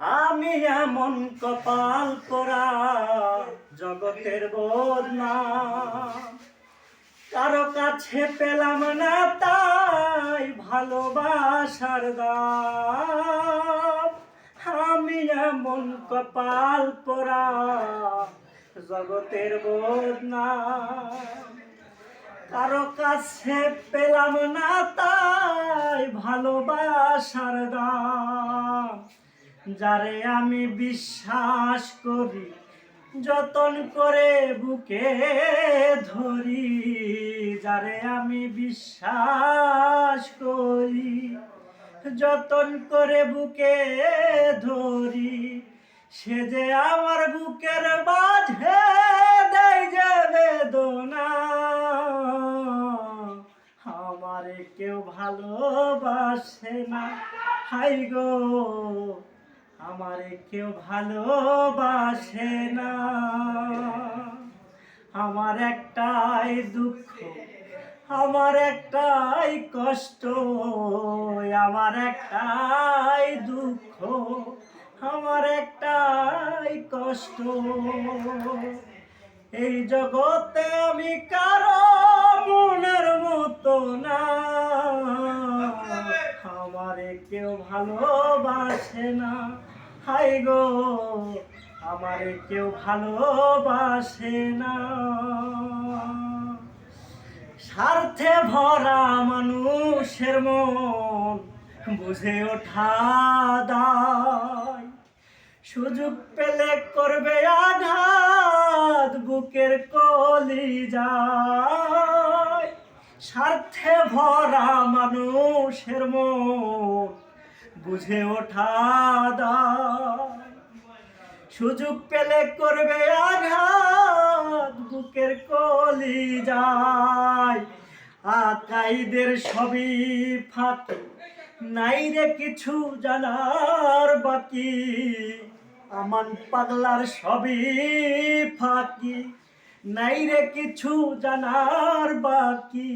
আমি এমন কপাল পরা জগতের বদনা। কারও কাছে পেলাম না তাই ভালোবাসার দাম। আমি এমন কপাল পরা জগতের বদনা। কারও কাছে পেলাম না তাই ভালোবাসার দাম। যারে আমি বিশ্বাস করি, যতন করে বুকে ধরি, যারে আমি বিশ্বাস করি, যতন করে বুকে ধরি, সে যে আমার বুকের মাঝে দেয় যে বেদনা। আমারে কেউ ভালোবাসে না। হাই গো! আমারে কেউ ভালোবাসে না। আমার একটাই দুঃখ, আমার একটাই কষ্ট, আমার একটাই দুঃখ, আমার একটাই কষ্ট। এই জগতে আমি কারও মনের মতো না। আমারে কেউ ভালোবাসে না। হাই গো, আমারে কেউ ভালোবাসে না। স্বার্থে ভরা মানুষের মন বুঝে ওঠা দায়। সুযোগ পেলে করবে আঘাত বুকের কলি যায় স্বার্থে ভরা মানুষের মন বুঝে ওঠা সুযোগ পেলে করবে আঘাত, বুকের কলি যায়। আকাইদের সবই ফাঁকি, নাই রে কিছু জানার বাকি। আমান পাগলার সবই ফাঁকি, নাই রে কিছু জানার বাকি।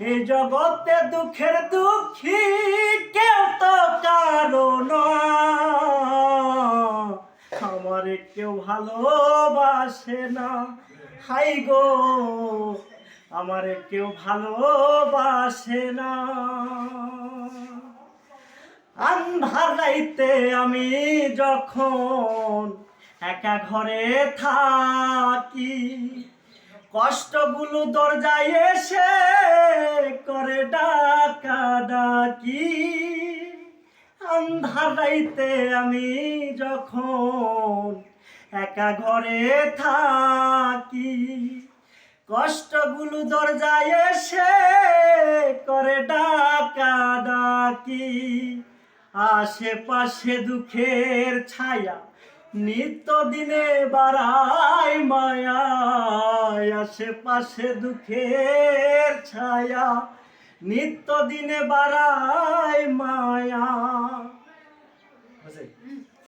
এই জগতে দুঃখের দুঃখী কেউ তো কারণ আমারে কেউ ভালোবাসে না। হাই গো, আমারে কেউ ভালোবাসে না। আন্ধার রাইতে আমি যখন একা ঘরে থাকি কষ্টগুলো দরজায় এসে করে ডাকা ডাকি। আন্ধার রাইতে আমি যখন একা ঘরে থাকি, কষ্টগুলো দরজায় এসে করে ডাকা ডাকি। আশেপাশে দুঃখের ছায়া নিত্য দিনে বাড়াই মায়া আশেপাশে দুঃখের ছায়া নিত্য দিনে বাড়াই মায়া বুঝলি?